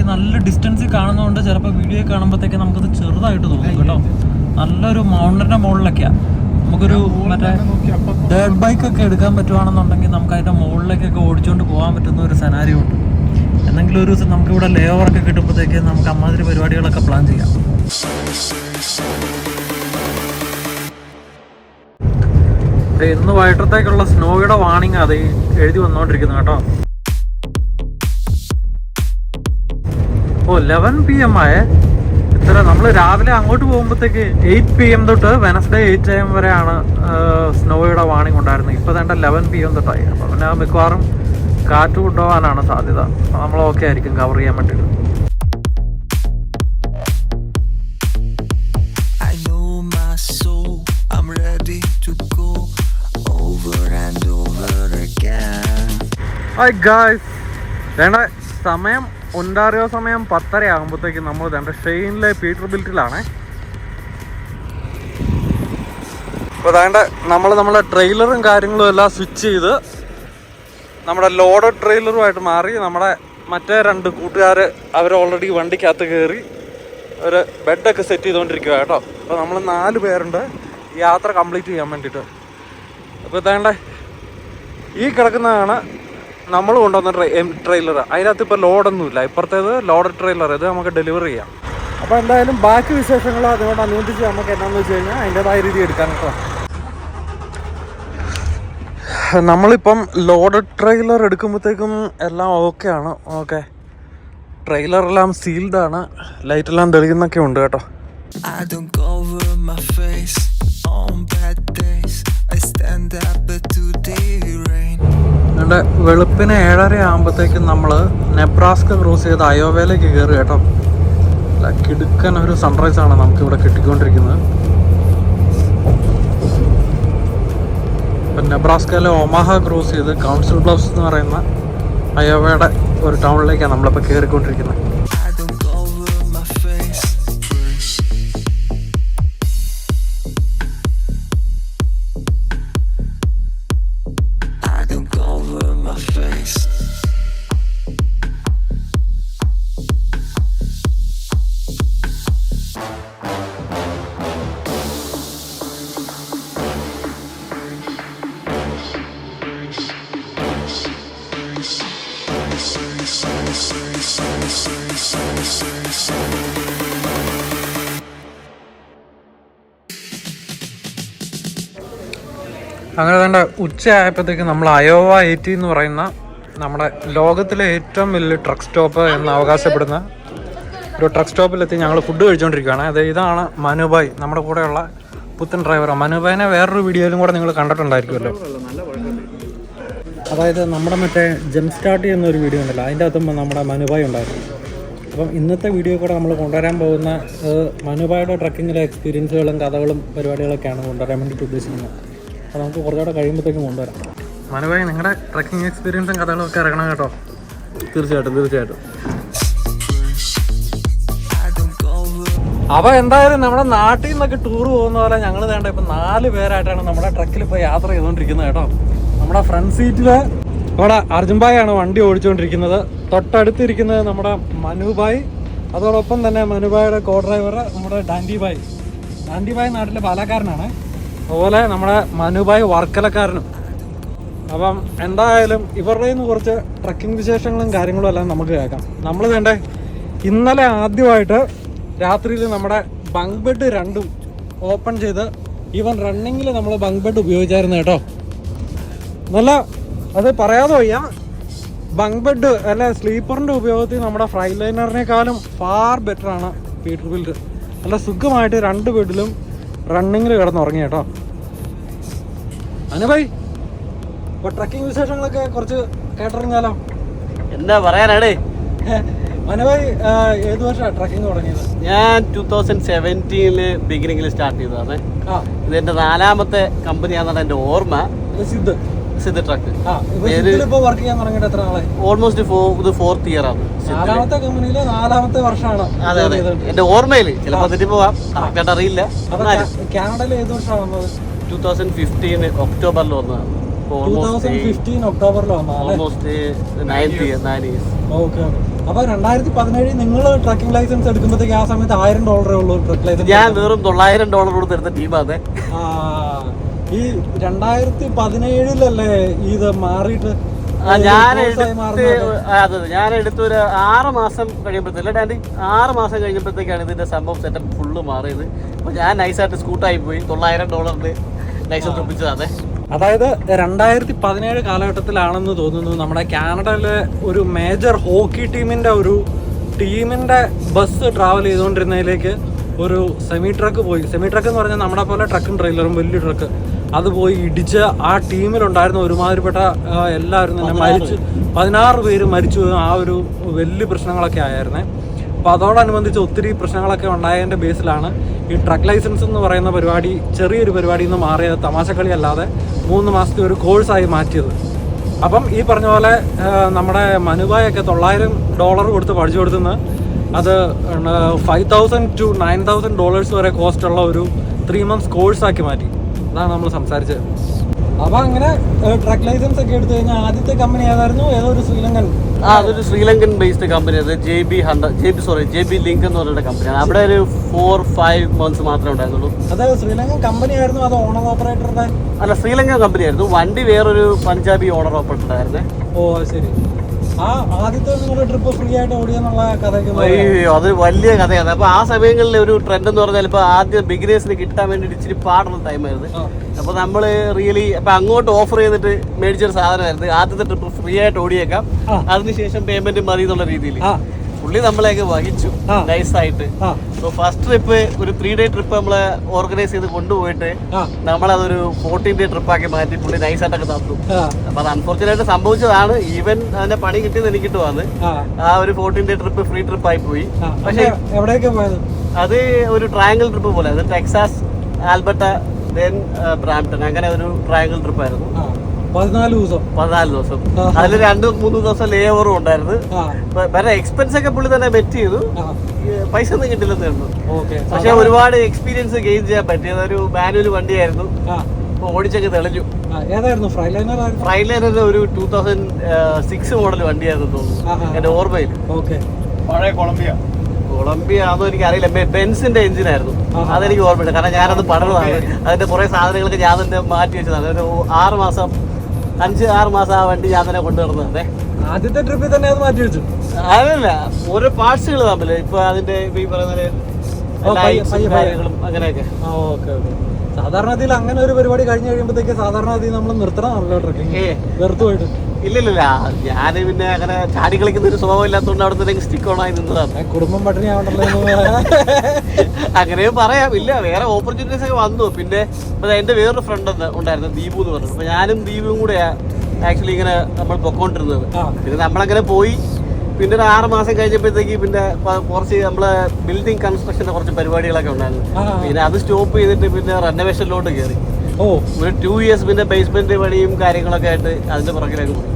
നല്ല ഡിസ്റ്റൻസിൽ കാണുന്നതുകൊണ്ട് ചിലപ്പോൾ വീഡിയോ കാണുമ്പോഴത്തേക്ക് നമുക്കത് ചെറുതായിട്ട് തോന്നും കേട്ടോ. നല്ലൊരു മൗണ്ടന്റെ മുകളിലൊക്കെയാണ് നമുക്കൊരു മറ്റേ ഡേർട്ട് ബൈക്ക് ഒക്കെ എടുക്കാൻ പറ്റുവാണെന്നുണ്ടെങ്കിൽ നമുക്ക് അതിന്റെ മുകളിലേക്കൊക്കെ ഓടിച്ചുകൊണ്ട് പോകാൻ പറ്റുന്ന ഒരു സെനാരിയോ ഉണ്ട്. എന്തെങ്കിലും ഒരു ദിവസം നമുക്ക് ഇവിടെ ലേ ഓവറൊക്കെ കിട്ടുമ്പോഴത്തേക്ക് നമുക്ക് അമ്മാതിരി പരിപാടികളൊക്കെ പ്ലാൻ ചെയ്യാം. ഇന്ന് വൈകിട്ടത്തേക്കുള്ള സ്നോയുടെ വാണിംഗ് അത് എഴുതി വന്നുകൊണ്ടിരിക്കുന്നു കേട്ടോ. ഓ ലെവൻ പി എം ആയേ. ഇത്ര നമ്മൾ രാവിലെ അങ്ങോട്ട് പോകുമ്പോഴത്തേക്ക് എയ്റ്റ് പി എം തൊട്ട് വെനസ്ഡേ എയ്റ്റ് എം വരെയാണ് സ്നോയുടെ വാണിംഗ് ഉണ്ടായിരുന്നത്. ഇപ്പോൾ തന്നെ ലെവൻ പി എം തൊട്ടായി. അപ്പോൾ പിന്നെ മിക്കവാറും കാറ്റ് കൊണ്ടുപോകാനാണ് സാധ്യത. അപ്പോൾ നമ്മൾ ഓക്കെ ആയിരിക്കും കവർ ചെയ്യാൻ വേണ്ടിയിട്ട്. ഹായ് ഗായ്സ് വേണ്ട സമയം ഒൻഡാറിയോ സമയം പത്തര ആകുമ്പോഴത്തേക്കും നമ്മൾ രണ്ട് ഷെയിനിലെ പീറ്റർ ബിൽറ്റിലാണ്. അപ്പോൾ അതാണ്ട് നമ്മൾ നമ്മളെ ട്രെയിലറും കാര്യങ്ങളും എല്ലാം സ്വിച്ച് ചെയ്ത് നമ്മുടെ ലോഡ് ട്രെയിലറുമായിട്ട് മാറി നമ്മുടെ മറ്റേ രണ്ട് കൂട്ടുകാർ അവർ ഓൾറെഡി വണ്ടിക്കകത്ത് കയറി ഒരു ബെഡൊക്കെ സെറ്റ് ചെയ്തുകൊണ്ടിരിക്കുക കേട്ടോ. അപ്പോൾ നമ്മൾ നാല് പേരുണ്ട്. യാത്ര കംപ്ലീറ്റ് ചെയ്യാൻ വേണ്ടിയിട്ട്. അപ്പോൾ ഇതാണ്ട് ഈ കിടക്കുന്നതാണ് നമ്മൾ കൊണ്ടുവന്ന ട്രെ ട്രെയിലർ അതിനകത്ത് ഇപ്പോൾ ലോഡൊന്നുമില്ല. ഇപ്പുറത്തേത് ലോഡ് ട്രെയിലർ ഇത് നമുക്ക് ഡെലിവറി ചെയ്യാം. അപ്പോൾ എന്തായാലും ബാക്കി വിശേഷങ്ങൾ അതുകൊണ്ട് അനുബന്ധിച്ച് നമുക്ക് എന്താന്ന് വെച്ച് കഴിഞ്ഞാൽ അതിന്റെതായ രീതി എടുക്കാൻ കേട്ടോ. നമ്മളിപ്പം ലോഡ് ട്രെയിലർ എടുക്കുമ്പോഴത്തേക്കും എല്ലാം ഓക്കെ ആണ്. ഓക്കെ ട്രെയിലറെല്ലാം സീൽഡ് ആണ്. ലൈറ്റ് എല്ലാം തെളിയുന്നൊക്കെ ഉണ്ട് കേട്ടോ. I don't cover my face on bad days. I stand up. അതുകൊണ്ട് വെളുപ്പിന് ഏഴര ആകുമ്പോഴത്തേക്കും നമ്മൾ നെബ്രാസ്ക ക്രോസ് ചെയ്ത് അയോവയിലേക്ക് കയറി കേട്ടോ. അല്ല കിടുക്കൻ ഒരു സൺറൈസ് ആണ് നമുക്ക് ഇവിടെ കിട്ടിക്കൊണ്ടിരിക്കുന്നത്. ഇപ്പം നെബ്രാസ്കയിലെ ഒമാഹ ക്രോസ് ചെയ്ത് കൗൺസിൽ ബ്ലൗസ് എന്ന് പറയുന്ന അയോവയുടെ ഒരു ടൗണിലേക്കാണ് നമ്മളിപ്പോൾ കയറിക്കൊണ്ടിരിക്കുന്നത് അങ്ങനെ തന്നെ ഉച്ചയായപ്പോഴത്തേക്ക് നമ്മൾ അയോവ എയ്റ്റി എന്ന് പറയുന്ന നമ്മുടെ ലോകത്തിലെ ഏറ്റവും വലിയ ട്രക്ക് സ്റ്റോപ്പ് എന്ന് അവകാശപ്പെടുന്ന ഒരു ട്രക്ക് സ്റ്റോപ്പിലെത്തി ഞങ്ങൾ ഫുഡ് കഴിച്ചുകൊണ്ടിരിക്കുകയാണ് അത് ഇതാണ് മനുബായ് നമ്മുടെ കൂടെയുള്ള പുത്തൻ ഡ്രൈവറാണ് മനുബായിനെ വേറൊരു വീഡിയോയിലും കൂടെ നിങ്ങൾ കണ്ടിട്ടുണ്ടായിരിക്കുമല്ലോ. അതായത് നമ്മുടെ മറ്റേ ജം സ്റ്റാർട്ട് ഒരു വീഡിയോ ഉണ്ടല്ലോ. അതിന്റെ അകത്തും നമ്മുടെ മനുബായ് ഉണ്ടായിരുന്നു. അപ്പം ഇന്നത്തെ വീഡിയോ കൂടെ നമ്മൾ കൊണ്ടുവരാൻ പോകുന്ന മനുബായുടെ ട്രക്കിങ്ങിലെ എക്സ്പീരിയൻസുകളും കഥകളും പരിപാടികളൊക്കെയാണ് കൊണ്ടുവരാൻ വേണ്ടിയിട്ട് ഉദ്ദേശിക്കുന്നത്. അപ്പോൾ നമുക്ക് കുറച്ചുകൂടെ കഴിയുമ്പോഴത്തേക്കും കൊണ്ടുവരാം. മനുഭായി നിങ്ങളുടെ ട്രക്കിംഗ് എക്സ്പീരിയൻസും കഥകളും ഒക്കെ ഇറങ്ങണം കേട്ടോ. തീർച്ചയായിട്ടും തീർച്ചയായിട്ടും. അപ്പോൾ അപ്പൊ എന്തായാലും നമ്മുടെ നാട്ടിൽ നിന്നൊക്കെ ടൂർ പോകുന്ന പോലെ ഞങ്ങൾ വേണ്ട ഇപ്പൊ നാല് പേരായിട്ടാണ് നമ്മുടെ ട്രക്കിൽ ഇപ്പൊ യാത്ര ചെയ്തുകൊണ്ടിരിക്കുന്നത് കേട്ടോ. നമ്മുടെ ഫ്രണ്ട് സീറ്റിൽ നമ്മുടെ അർജുൻഭായാണ് ആണ് വണ്ടി ഓടിച്ചുകൊണ്ടിരിക്കുന്നത് തൊട്ടടുത്തിരിക്കുന്നത് നമ്മുടെ മനുഭായ് അതോടൊപ്പം തന്നെ മനുഭായുടെ കോ ഡ്രൈവർ നമ്മുടെ ഡാൻഡിഭായ് ഡാൻഡിഭായ് നാട്ടിലെ പാലക്കാരനാണ്. അതുപോലെ നമ്മുടെ മനുഭായ് വർക്കലക്കാരനും. അപ്പം എന്തായാലും ഇവരുടെ നിന്ന് കുറച്ച് ട്രക്കിംഗ് വിശേഷങ്ങളും കാര്യങ്ങളും എല്ലാം നമുക്ക് കേൾക്കാം. നമ്മൾ വേണ്ടേ ഇന്നലെ ആദ്യമായിട്ട് രാത്രിയിൽ നമ്മുടെ ബങ്ക് ബെഡ് രണ്ടും ഓപ്പൺ ചെയ്ത് ഈവൻ റണ്ണിങ്ങിൽ നമ്മൾ ബങ്ക് ബെഡ് ഉപയോഗിച്ചായിരുന്നു കേട്ടോ. നല്ല അത് പറയാതെ വയ്യ. ബങ്ക് ബെഡ് അല്ല സ്ലീപ്പറിന്റെ ഉപയോഗത്തിൽ നമ്മുടെ ഫ്രൈ ലൈനറിനേക്കാളും ഫാർ ബെറ്റർ ആണ് പീറ്റർ ബിൽഡ് നല്ല സുഖമായിട്ട് രണ്ട് ബെഡിലും റണ്ണിങ്ങിൽ കിടന്നുറങ്ങി കേട്ടോ. അനുഭായ് ഇപ്പൊ ട്രക്കിംഗ് വിശേഷങ്ങളൊക്കെ കുറച്ച് കേട്ടറിഞ്ഞാലോ എന്താ പറയാനാടേ? മനോഭായ് ഏത് വർഷമാണ് ട്രക്കിംഗ് തുടങ്ങിയത്? ഞാൻ ടൂ തൗസൻഡ് സെവന്റീനിൽ ബിഗിനിങ്ങിൽ സ്റ്റാർട്ട് ചെയ്തതാണ്. ഇത് എന്റെ നാലാമത്തെ കമ്പനിയാണെന്നാണ് എന്റെ ഓർമ്മ. സിദ്ധ്. സിദ്ധ ട്രക്ക് വർക്ക് ചെയ്യാൻ തുടങ്ങിയിട്ട് എത്ര ഓൾമോസ്റ്റ് ഇത് ഫോർത്ത് ഇയർ ആണ്. നാലാമത്തെ കമ്പനിയിലെ നാലാമത്തെ വർഷമാണ് അതെ അതെ. എന്റെ ഓർമ്മയിൽ ചിലപ്പോ തെറ്റി പോവാം കറക്റ്റായിട്ട് അറിയില്ല. കാനഡയിൽ ഏത് വർഷമാണ് വന്നത്? ടൂ തൗസൻഡ് ഫിഫ്റ്റീൻ ഒക്ടോബറിൽ വന്നതാണ്. അപ്പൊ രണ്ടായിരത്തി പതിനേഴിൽ നിങ്ങൾ ട്രക്കിംഗ് ലൈസൻസ് എടുക്കുമ്പോഴത്തേക്ക് ആ സമയത്ത് ആയിരം ഡോളറേ ഉള്ളൂ ട്രക്ക് ലൈസൻസ് ഞാൻ വെറും തൊള്ളായിരം ഡോളർ കൊടുത്തെടുത്ത ടീമാണ് ഈ രണ്ടായിരത്തി പതിനേഴിലല്ലേ ഇത് മാറിയിട്ട് ഞാൻ എടുത്ത് ഞാൻ എടുത്ത് ഒരു ആറ് മാസം കഴിയുമ്പോഴത്തേക്ക് ഡാൻഡി ആറ് മാസം കഴിഞ്ഞപ്പോഴത്തേക്കാണ് ഇതിന്റെ സംഭവം സെറ്റപ്പ് ഫുള്ള് മാറിയത്. അപ്പൊ ഞാൻ നൈസായിട്ട് സ്കൂട്ടായി പോയി. തൊള്ളായിരം ഡോളറിന് നൈസ് ഒപ്പിച്ചതാണ്. അതായത് രണ്ടായിരത്തി പതിനേഴ് കാലഘട്ടത്തിലാണെന്ന് തോന്നുന്നു നമ്മുടെ കാനഡയിലെ ഒരു മേജർ ഹോക്കി ടീമിന്റെ ഒരു ടീമിന്റെ ബസ് ട്രാവൽ ചെയ്തുകൊണ്ടിരുന്നതിലേക്ക് ഒരു സെമി ട്രക്ക് പോയി. സെമി ട്രക്ക് എന്ന് പറഞ്ഞാൽ നമ്മുടെ പോലെ ട്രക്കും ട്രെയിലറും വലിയ ട്രക്ക് അത് പോയി ഇടിച്ച് ആ ടീമിലുണ്ടായിരുന്ന ഒരുമാതിരിപ്പെട്ട എല്ലാവരും തന്നെ മരിച്ചു പതിനാറ് പേര് മരിച്ചു ആ ഒരു വലിയ പ്രശ്നങ്ങളൊക്കെ ആയിരുന്നേ. അപ്പോൾ അതോടനുബന്ധിച്ച് ഒത്തിരി പ്രശ്നങ്ങളൊക്കെ ഉണ്ടായതിന്റെ ബേസിലാണ് ഈ ട്രക്ക് ലൈസൻസ് എന്ന് പറയുന്ന പരിപാടി ചെറിയൊരു പരിപാടിയിൽ നിന്ന് മാറിയത് തമാശക്കളി അല്ലാതെ മൂന്ന് മാസത്തെ ഒരു കോഴ്സായി മാറ്റിയത്. അപ്പം ഈ പറഞ്ഞ പോലെ നമ്മുടെ മനുബായൊക്കെ തൊള്ളായിരം ഡോളർ കൊടുത്ത് പഠിച്ചു കൊടുത്തുനിന്ന് അത് five thousand to nine thousand dollars വരെ കോസ്റ്റ് ഉള്ള ഒരു ത്രീ മന്ത്സ് കോഴ്സാക്കി മാറ്റി. അതാണ് നമ്മൾ സംസാരിച്ചത്. അപ്പൊ അങ്ങനെ ട്രക്ക് ലൈസൻസ് ഒക്കെ എടുത്തു കഴിഞ്ഞാൽ ആദ്യത്തെ കമ്പനി ഏതായിരുന്നു? ഏതോ ഒരു ശ്രീലങ്കൻ ആ അതൊരു ശ്രീലങ്കൻ ബേസ്ഡ് കമ്പനി അത് J B ഹണ്ട J B sorry J B link എന്ന് പറയുന്ന കമ്പനിയാണ് അവിടെ ഒരു ഫോർ ഫൈവ് മന്ത്സ് മാത്രമേ ഉണ്ടായിരുന്നുള്ളൂ. അത് ശ്രീലങ്കൻ കമ്പനി ആയിരുന്നു അത് ഓണർ ഓപ്പറേറ്ററുടെ അല്ല ശ്രീലങ്കൻ കമ്പനി ആയിരുന്നു. വണ്ടി വേറൊരു പഞ്ചാബി ഓണർ ഓപ്പറേറ്റർ ആയിരുന്നേ. ഓ ശരി. അയ്യോ അതൊരു വലിയ കഥയാണ്. അപ്പൊ ആ സമയങ്ങളിൽ ഒരു ട്രെൻഡ് എന്ന് പറഞ്ഞാൽ ഇപ്പൊ ആദ്യം ബിഗിനേഴ്സിന് കിട്ടാൻ വേണ്ടി ഇച്ചിരി പാടുള്ള ടൈമായിരുന്നു. അപ്പൊ നമ്മൾ റിയലി അപ്പൊ അങ്ങോട്ട് ഓഫർ ചെയ്തിട്ട് മേടിച്ചൊരു സാധനമായിരുന്നു. ആദ്യത്തെ ട്രിപ്പ് ഫ്രീ ആയിട്ട് ഓടിയേക്കാം. അതിനുശേഷം പേയ്മെന്റ് മതി എന്നുള്ള രീതിയിൽ പുള്ളി നമ്മളെയൊക്കെ വഹിച്ചു. നൈസായിട്ട്. സോ ഫസ്റ്റ് ട്രിപ്പ് ഒരു ത്രീ ഡേ ട്രിപ്പ് നമ്മളെ ഓർഗനൈസ് ചെയ്ത് കൊണ്ടുപോയിട്ട് നമ്മളതൊരു ഫോർട്ടീൻ ഡേ ട്രിപ്പ് ആക്കി മാറ്റി പുള്ളി നൈസായിട്ടൊക്കെ തന്നു. അപ്പൊ അത് അൺഫോർച്ചുനേറ്റ് സംഭവിച്ചതാണ്. ഈവൻ അതിന്റെ പണി കിട്ടിയത് എനിക്ക് കിട്ടുവാന്ന് ആ. ഒരു fourteen day trip free trip ആയി പോയി. പക്ഷേ എവിടെയൊക്കെ പോയത്? അത് ഒരു ട്രയാങ്കിൾ ട്രിപ്പ് പോലെ. അത് ടെക്സാസ് ആൽബർട്ട ദെൻ ബ്രാംപ്ടൺ അങ്ങനെ ഒരു ട്രയാങ്കിൾ ട്രിപ്പ് ആയിരുന്നു. പതിനാല് ദിവസം. പതിനാല് ദിവസം. അതിൽ രണ്ട് മൂന്ന് ദിവസം ലേ ഓവറും ഉണ്ടായിരുന്നു. വേറെ എക്സ്പെൻസ് ഒക്കെ പുള്ളി തന്നെ ബെറ്റ് ചെയ്തു. പൈസ ഒന്നും കിട്ടില്ലെന്നേ പക്ഷെ ഒരുപാട് എക്സ്പീരിയൻസ് ഗെയിൻ ചെയ്യാൻ പറ്റി ഒരു മാനുവൽ വണ്ടിയായിരുന്നു. ഓടിച്ചൊക്കെ തെളിഞ്ഞു. ഏതായിരുന്നു? ഫ്രൈ ലൈനർ ഫ്രൈലൈനറിന്റെ ഒരു ടൂ തൗസൻഡ് സിക്സ് മോഡൽ വണ്ടിയായിരുന്നു തോന്നുന്നു. എന്റെ ഓർമ്മയിൽ ഓക്കെ പഴയ കൊളംബിയ. കൊളംബിയ ആണെന്ന് എനിക്ക് അറിയില്ല ബെൻസിന്റെ എഞ്ചിൻ ആയിരുന്നു. അതെനിക്ക് ഓർമ്മയില്ല കാരണം ഞാനത് പഠനമാണ് അതിന്റെ കുറെ സാധനങ്ങളൊക്കെ ഞാൻ തന്നെ മാറ്റി വെച്ചതാണ്. ഒരു ആറ് മാസം അഞ്ച് ആറ് മാസം ആ വണ്ടി ഞാൻ തന്നെ കൊണ്ടുവരുന്നത് ആദ്യത്തെ ട്രിപ്പിൽ തന്നെ അത് മാറ്റി വെച്ചു. അതല്ല ഓരോ പാർട്സുകൾ തമ്മിൽ ഇപ്പൊ അതിന്റെ ഈ പറയുന്ന കാര്യങ്ങളും അങ്ങനെയൊക്കെ. Okay okay. സാധാരണത്തിൽ അങ്ങനെ ഒരു പരിപാടി കഴിഞ്ഞ് കഴിയുമ്പോഴത്തേക്ക് സാധാരണ നമ്മൾ നിർത്തണം ട്രക്കിങ് ട്രക്കിംഗ് വെറുതെ പോയിട്ട്. ഇല്ലില്ല ഞാൻ പിന്നെ അങ്ങനെ ചാടി കളിക്കുന്ന ഒരു സ്വഭാവം ഇല്ലാത്തതുകൊണ്ട് അവിടെ തന്നെ സ്റ്റിക്ക് ഓൺ ആയി നിന്നതാണ്. കുടുംബം പട്ടിണി ആവണ്ടല്ലോ അങ്ങനെ അങ്ങനെയും പറയാം. ഇല്ല വേറെ ഓപ്പർച്യൂണിറ്റീസ് ഒക്കെ വന്നു. പിന്നെ എന്റെ വേറൊരു ഫ്രണ്ട് ഉണ്ടായിരുന്നു ദീപു എന്ന് പറഞ്ഞു അപ്പൊ ഞാനും ദീപും കൂടെ ആക്ച്വലി ഇങ്ങനെ നമ്മൾ പൊക്കോണ്ടിരുന്നത്. പിന്നെ നമ്മളങ്ങനെ പോയി. പിന്നെ ഒരു ആറ് മാസം കഴിഞ്ഞപ്പോഴത്തേക്ക് പിന്നെ കുറച്ച് നമ്മളെ ബിൽഡിംഗ് കൺസ്ട്രക്ഷന്റെ കുറച്ച് പരിപാടികളൊക്കെ ഉണ്ടായിരുന്നു. പിന്നെ അത് സ്റ്റോപ്പ് ചെയ്തിട്ട് പിന്നെ റെനോവേഷനിലോട്ട് കയറി ഓ ഒരു ടു ഇയേഴ്സ് പിന്നെ ബേസ്മെന്റ് പണിയും കാര്യങ്ങളൊക്കെ ആയിട്ട് അതിന്റെ പുറകിലേക്ക് പോയി.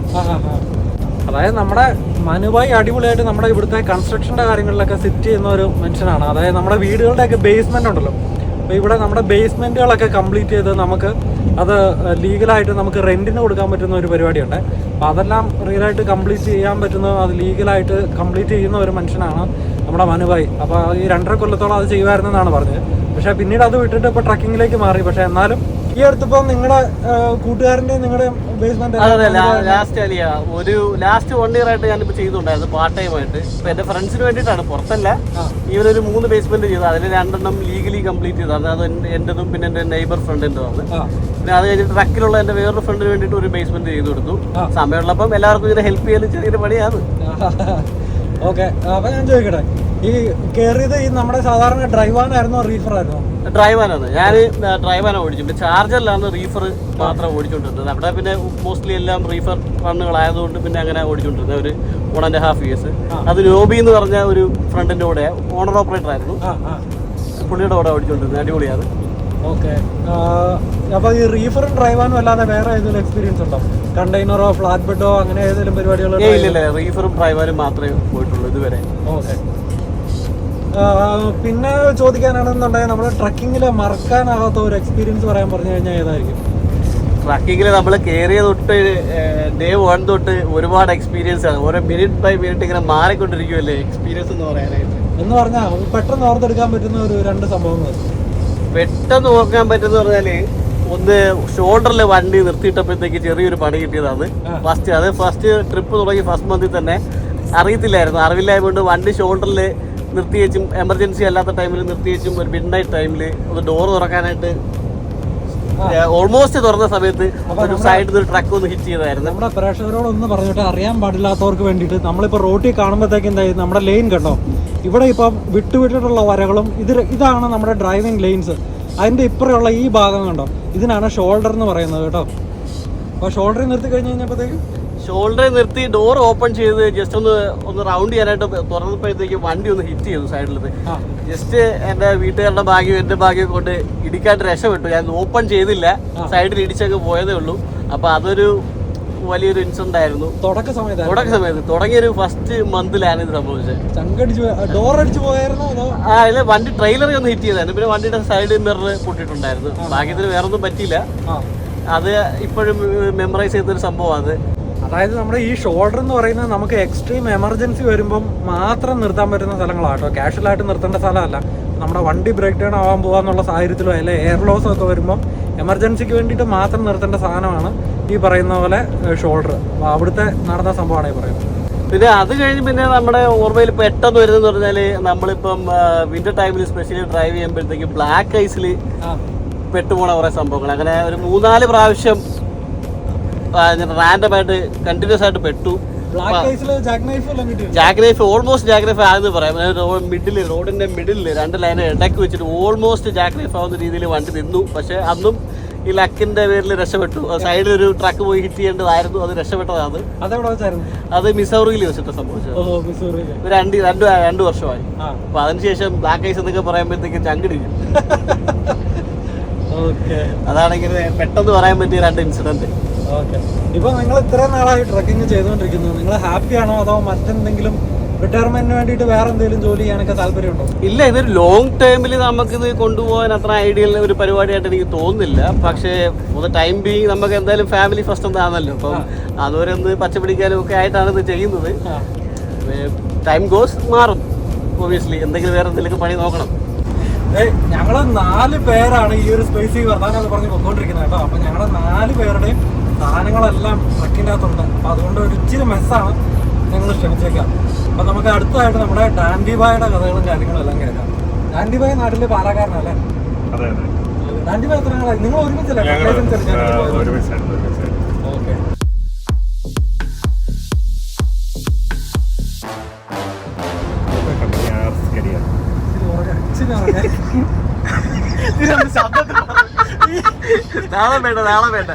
അതായത് നമ്മുടെ മനുവായി അടിപൊളിയായിട്ട് നമ്മുടെ ഇവിടുത്തെ കൺസ്ട്രക്ഷന്റെ കാര്യങ്ങളിലൊക്കെ സിറ്റ് ചെയ്യുന്ന ഒരു മനുഷ്യനാണ്. അതായത് നമ്മുടെ വീടുകളുടെയൊക്കെ ബേസ്മെന്റ് ഉണ്ടല്ലോ. അപ്പോൾ ഇവിടെ നമ്മുടെ ബേസ്മെന്റുകളൊക്കെ കംപ്ലീറ്റ് ചെയ്ത് നമുക്ക് അത് ലീഗലായിട്ട് നമുക്ക് റെന്റിന് കൊടുക്കാൻ പറ്റുന്ന ഒരു പരിപാടിയുണ്ട്. അപ്പോൾ അതെല്ലാം റിയൽ ആയിട്ട് കംപ്ലീറ്റ് ചെയ്യാൻ പറ്റുന്ന അത് ലീഗലായിട്ട് കംപ്ലീറ്റ് ചെയ്യുന്ന ഒരു മനുഷ്യനാണ് നമ്മുടെ മനുവായി അപ്പോൾ ഈ രണ്ടര കൊല്ലത്തോളം അത് ചെയ്യുമായിരുന്നെന്നാണ് പറഞ്ഞത്. പക്ഷേ പിന്നീട് അത് വിട്ടിട്ട് ഇപ്പൊ ട്രക്കിങ്ങിലേക്ക് മാറി. പക്ഷേ എന്നാലും ഈ അടുത്തിപ്പോൾ നിങ്ങളുടെ കൂട്ടുകാരന്റെ നിങ്ങളുടെ അതെ ലാസ്റ്റ് അലിയ ഒരു ലാസ്റ്റ് വൺ ഇയർ ആയിട്ട് ഞാനിപ്പോ ചെയ്തുണ്ടായിരുന്നു പാർട്ട് ടൈം ആയിട്ട്. ഇപ്പൊ എന്റെ ഫ്രണ്ട്സിന് വേണ്ടിയിട്ടാണ് പുറത്തല്ല. ഇവരൊരു മൂന്ന് ബേസ്മെന്റ് ചെയ്തു. അതിൽ രണ്ടെണ്ണം ലീഗലി കംപ്ലീറ്റ് ചെയ്തതാണ് അത് എന്റേതും പിന്നെ എന്റെ നെയ്ബർ ഫ്രണ്ടിന്റെതാണ് പിന്നെ അത് കഴിഞ്ഞിട്ട് ട്രക്കിലുള്ള എന്റെ വേറൊരു ഫ്രണ്ടിന് വേണ്ടിയിട്ട് ഒരു ബേസ്മെന്റ് ചെയ്തു കൊടുത്തു. സമയമുള്ളപ്പം എല്ലാവർക്കും ഇതിനെ ഹെൽപ്പ് ചെയ്യാൻ ചെറിയൊരു പണിയാണ്. ഓക്കെ അപ്പൊ ഞാൻ ചോദിക്കട്ടെ ഈ കേറിയത് ഈ നമ്മുടെ സാധാരണ ഡ്രൈവാനായിരുന്നോ റീഫർ ആയിരുന്നോ? ഡ്രൈവാനാണ് ഞാൻ ഡ്രൈവാനാണ് ഓടിച്ചിട്ടുണ്ട് ചാർജറിലാണ് റീഫർ മാത്രം ഓടിച്ചുകൊണ്ടിരുന്നത് അവിടെ പിന്നെ മോസ്റ്റ്ലി എല്ലാം റീഫർ റണ്ണുകളായതുകൊണ്ട് പിന്നെ അങ്ങനെ ഓടിച്ചുകൊണ്ടിരുന്നത് ഒരു വൺ ആൻഡ് ഹാഫ് ഇയേഴ്സ് അത് നോബി എന്ന് പറഞ്ഞ ഒരു ഫ്രണ്ടിന്റെ കൂടെ ഓണർ ഓപ്പറേറ്റർ ആയിരുന്നു. പുള്ളിയുടെ കൂടെ ഓടിച്ചുകൊണ്ടിരുന്നത് അടിപൊളിയാണ്. ഓക്കെ അപ്പൊ ഈ റീഫറും ഡ്രൈവാനും അല്ലാതെ വേറെ ഏതെങ്കിലും എക്സ്പീരിയൻസ് ഉണ്ടോ? കണ്ടെയ്നറോ ഫ്ലാറ്റ് ബെഡോ അങ്ങനെ ഏതെങ്കിലും പരിപാടികളോ ഇല്ല ഇല്ല. റീഫറും ഡ്രൈവറും മാത്രമേ പോയിട്ടുള്ളൂ ഇതുവരെ. ഓക്കെ പിന്നെ ചോദിക്കാനാണെന്നുണ്ടെങ്കിൽ നമ്മൾ ട്രക്കിങ്ങിൽ മറക്കാനാകാത്ത ഒരു എക്സ്പീരിയൻസ് പറയാൻ പറഞ്ഞു കഴിഞ്ഞാൽ ഏതായിരിക്കും? ട്രക്കിങ്ങിൽ നമ്മൾ കയറിയ തൊട്ട് ഡേ വൺ തൊട്ട് ഒരുപാട് എക്സ്പീരിയൻസ് ആണ്. ഓരോ മിനിറ്റ് ബൈ മിനിറ്റ് ഇങ്ങനെ മാറിക്കൊണ്ടിരിക്കുമല്ലേ എക്സ്പീരിയൻസ് എന്ന് പറയാനായിട്ട്. എന്ന് പറഞ്ഞാൽ പെട്ടെന്ന് ഓർത്തെടുക്കാൻ പറ്റുന്ന ഒരു രണ്ട് സംഭവങ്ങൾ പെട്ടെന്ന് ഓർക്കാൻ പറ്റുന്ന പറഞ്ഞാൽ ഒന്ന് ഷോൾഡറിൽ വണ്ടി നിർത്തിയിട്ടപ്പോഴത്തേക്ക് ചെറിയൊരു പണി കിട്ടിയതാണ്. ഫസ്റ്റ് അത് ഫസ്റ്റ് ട്രിപ്പ് തുടങ്ങി ഫസ്റ്റ് മന്തിൽ തന്നെ അറിയത്തില്ലായിരുന്നു. അറിവില്ലായ്മ കൊണ്ട് വണ്ടി ഷോൾഡറിൽ നിർത്തി വെച്ചും എമർജൻസി അല്ലാത്ത ടൈമിൽ നിർത്തി വെച്ചും ഒരു മിഡ് നൈറ്റ് ടൈമിൽ ഒന്ന് ഡോർ തുറക്കാനായിട്ട് ഓൾമോസ്റ്റ് തുറന്ന സമയത്ത് ഒരു സൈഡിൽ നിന്ന് ഒരു ട്രക്ക് ഒന്ന് ഹിറ്റ് ചെയ്തായിരുന്നു. നമ്മുടെ പ്രേക്ഷകരോടൊന്ന് പറഞ്ഞിട്ട് അറിയാൻ പാടില്ലാത്തവർക്ക് വേണ്ടിയിട്ട് നമ്മളിപ്പോൾ റോട്ടിൽ കാണുമ്പോഴത്തേക്ക് എന്തായി? നമ്മുടെ ലൈൻ കണ്ടോ? ഇവിടെ ഇപ്പം വിട്ടുവിട്ടിട്ടുള്ള വരകളും ഇത് ഇതാണ് നമ്മുടെ ഡ്രൈവിംഗ് ലൈൻസ് അതിന്റെ ഇപ്പുറമുള്ള ഈ ഭാഗം കണ്ടോ? ഇതിനാണ് ഷോൾഡർ എന്ന് പറയുന്നത് കേട്ടോ. അപ്പോൾ ഷോൾഡറിൽ നിർത്തി കഴിഞ്ഞ് കഴിഞ്ഞപ്പോഴത്തേക്കും ഷോൾഡറിൽ നിർത്തി ഡോർ ഓപ്പൺ ചെയ്ത് ജസ്റ്റ് ഒന്ന് ഒന്ന് റൗണ്ട് ചെയ്യാനായിട്ട് തുറന്നപ്പോഴത്തേക്ക് വണ്ടി ഒന്ന് ഹിറ്റ് ചെയ്തു സൈഡിലത് ജസ്റ്റ് എന്റെ വീട്ടുകാരുടെ ഭാഗ്യം എന്റെ ഭാഗ്യം കൊണ്ട് ഇടിക്കാൻ രക്ഷപ്പെട്ടു. ഞാൻ ഓപ്പൺ ചെയ്തില്ല. സൈഡിൽ ഇടിച്ചൊക്കെ പോയതേ ഉള്ളൂ. അപ്പൊ അതൊരു വലിയൊരു ഇൻസിഡന്റ് ആയിരുന്നു. തുടക്ക സമയത്ത് തുടക്ക സമയത്ത്. തുടങ്ങിയൊരു ഫസ്റ്റ് മന്തിലാണ് ഇത് സംഭവിച്ചത്. ചങ്കടിച്ച് ഡോർ അടിച്ചു പോയായിരുന്നോ അതോ? ആ വണ്ടി ട്രെയിലർ ഒന്ന് ഹിറ്റ് ചെയ്തായിരുന്നു. പിന്നെ വണ്ടിയുടെ സൈഡ് മിറർ പൊട്ടിയിട്ടുണ്ടായിരുന്നു. ഭാഗ്യത്തിന് വേറെ ഒന്നും പറ്റിയില്ല. അത് ഇപ്പോഴും മെമ്മറൈസ് ചെയ്ത ഒരു സംഭവമാണ് അതായത് നമ്മുടെ ഈ ഷോൾഡർ എന്ന് പറയുന്നത് നമുക്ക് എക്സ്ട്രീം എമർജൻസി വരുമ്പം മാത്രം നിർത്താൻ പറ്റുന്ന സ്ഥലങ്ങളാണ് കേട്ടോ കാഷ്വലായിട്ട് നിർത്തേണ്ട സ്ഥലമല്ല. നമ്മുടെ വണ്ടി ബ്രേക്ക് ഡൗൺ ആവാൻ പോകാന്നുള്ള സാഹചര്യത്തിലോ അല്ലെ എയർ ലോസ് ഒക്കെ വരുമ്പോൾ എമർജൻസിക്ക് വേണ്ടിയിട്ട് മാത്രം നിർത്തേണ്ട സാധനമാണ്. ഈ പറയുന്ന പോലെ ഷോൾഡർ അവിടുത്തെ നടന്ന സംഭവമാണ് ഈ പറയുന്നത്. പിന്നെ അത് കഴിഞ്ഞ് പിന്നെ നമ്മുടെ ഓർമ്മയിൽ പെട്ടെന്ന് വരുന്നതെന്ന് പറഞ്ഞാൽ നമ്മളിപ്പം വിന്റർ ടൈമിൽ സ്പെഷ്യലി ഡ്രൈവ് ചെയ്യുമ്പോഴത്തേക്ക് ബ്ലാക്ക് ഐസിൽ പെട്ടുപോണ കുറെ സംഭവങ്ങൾ അങ്ങനെ ഒരു മൂന്നാൽ പ്രാവശ്യം റാൻഡം ആയിട്ട് കണ്ടിന്യൂസ് ആയിട്ട് പെട്ടു. Jack knife almost jack knife ആണെന്ന് പറയാം. മിഡിൽ റോഡിന്റെ മിഡിൽ രണ്ട് ലൈൻ ഇടയ്ക്ക് വെച്ചിട്ട് ഓൾമോസ്റ്റ് ജാക്ക് നൈഫ് ആവുന്ന രീതിയിൽ വണ്ടി നിന്നു. പക്ഷെ അന്നും ഈ ലക്കിന്റെ പേരിൽ രക്ഷപ്പെട്ടു. സൈഡിൽ ഒരു ട്രക്ക് പോയി ഹിറ്റ് ചെയ്യേണ്ടതായിരുന്നു. അത് രക്ഷപ്പെട്ടതാണ്. അത് മിസൗറിയിൽ വെച്ചിട്ട് സംഭവിച്ചത്. രണ്ട് രണ്ട് രണ്ട് വർഷമായി. അപ്പൊ അതിനുശേഷം ബ്ലാക്ക് ഐസ് എന്നൊക്കെ പറയുമ്പോഴത്തേക്ക് ചങ്കിടിക്കും അതാണെങ്കിൽ പെട്ടെന്ന് പറയാൻ പറ്റിയ രണ്ട് ഇൻസിഡന്റ് ഇപ്പൊ നിങ്ങൾ ഇത്രയും നാളായി ട്രക്കിംഗ് ചെയ്തുകൊണ്ടിരിക്കുന്നു. നിങ്ങൾ ഹാപ്പി ആണോ അതോ മറ്റെന്തെങ്കിലും റിട്ടയർമെന്റിന് വേണ്ടിയിട്ട് വേറെ എന്തെങ്കിലും ജോലി ചെയ്യാനൊക്കെ താല്പര്യമുണ്ടോ? ഇല്ല ഇതൊരു ലോങ് ടേമിൽ ഇത് കൊണ്ടുപോകാൻ അത്ര ഐഡിയൽ ഒരു പരിപാടിയായിട്ട് എനിക്ക് തോന്നുന്നില്ല. പക്ഷേ ടൈം ബീങ് നമുക്ക് എന്തായാലും ഫാമിലി ഫസ്റ്റ് ഒന്നാണല്ലോ അപ്പം അതുവരെ ഒന്ന് പച്ചപിടിക്കാനും ഒക്കെ ആയിട്ടാണ് ഇത് ചെയ്യുന്നത്. ടൈം ഗോസ് മാറും ഒബിയസ്ലി എന്തെങ്കിലും വേറെ എന്തെങ്കിലും പണി നോക്കണം. ഞങ്ങൾ ഞങ്ങൾ നാല് പേരാണ് ഈ ഒരു സ്പേസിൽ വർത്താനൊക്കെ പറഞ്ഞ് പൊക്കോണ്ടിരിക്കുന്നത് കേട്ടോ. അപ്പൊ ഞങ്ങളെ നാല് പേരുടെയും സാധനങ്ങളെല്ലാം ട്രക്കിന്റെ അകത്തുണ്ട്. അപ്പൊ അതുകൊണ്ട് ഒരു ഇച്ചിരി മെസ്സാണ് ഞങ്ങൾ ക്ഷമിച്ചേക്കാം. അപ്പൊ നമുക്ക് അടുത്തതായിട്ട് നമ്മുടെ ഡാൻഡിബായുടെ കഥകളും കാര്യങ്ങളും എല്ലാം കേൾക്കാം. ഡാൻഡിബായ് നാട്ടിലെ പാലക്കാരനല്ലേ? അതെ അതെ. ഡാൻഡിബായ് എത്ര നാളായി? നിങ്ങൾ ഒരുമിച്ചല്ലേ? ഓക്കെ. നാളെ വേണ്ട നാളെ വേണ്ട.